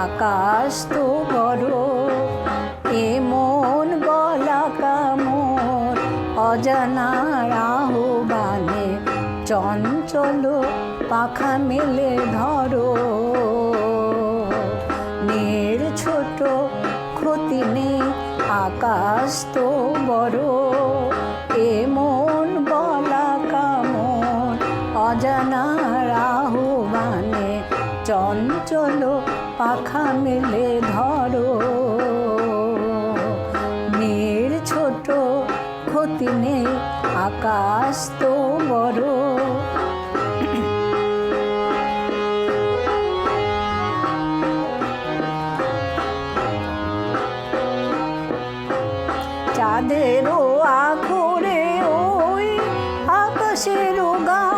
আকাশ তো বড় এমন বলা কামর। অজানা আহ্বানে চঞ্চল পাখা মেলে ধরো। নীর ছোট ক্ষতি নেই, আকাশ তো বড় এমন বলা কামন অজানা আহ্বানে চঞ্চল পাখা মেলে ধরো। নীর ছোট ক্ষতি নেই, আকাশ তো বড়। চাঁদেরও আখরে ওই আকাশের গান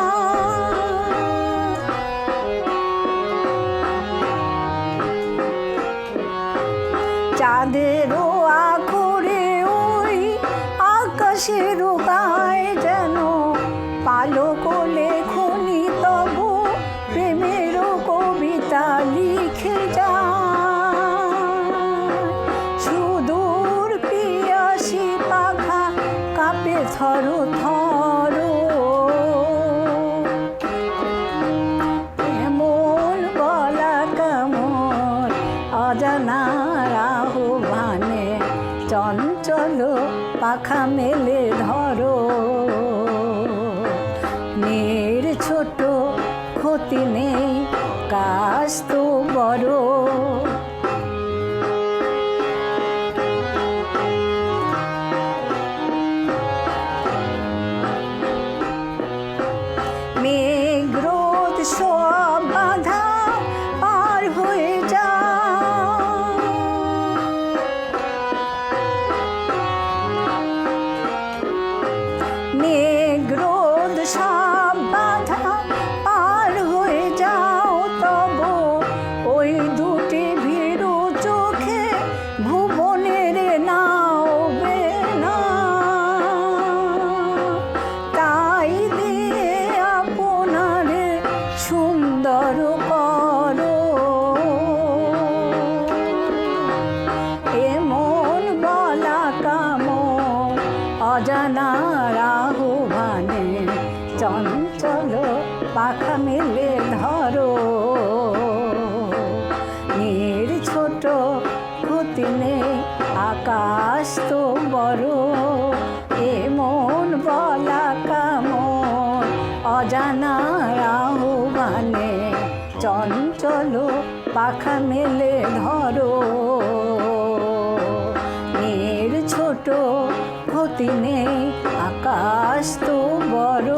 চাঁদেরও আখরে ওই আকাশের গায়ে যেন পালক লেখনি তব প্রেমের কবিতা লিখে যায়। সুদূর পিয়াসি পাখা কাপে থর থর। এমন বলা কেমন অজানা পাখা মেলে ধরো। নীর ছোট ক্ষতি নেই কাজ তো বড়। নে চঞ্চল পাখা মেলে ধরো। নীর ছোট ক্ষতি নেই আকাশ তো বড় এমন বলা কামন। অজানা আহ্বানে চঞ্চল পাখা মেলে ধরো। নীর ছোট ক্ষতি নেই আকাশ তো বড়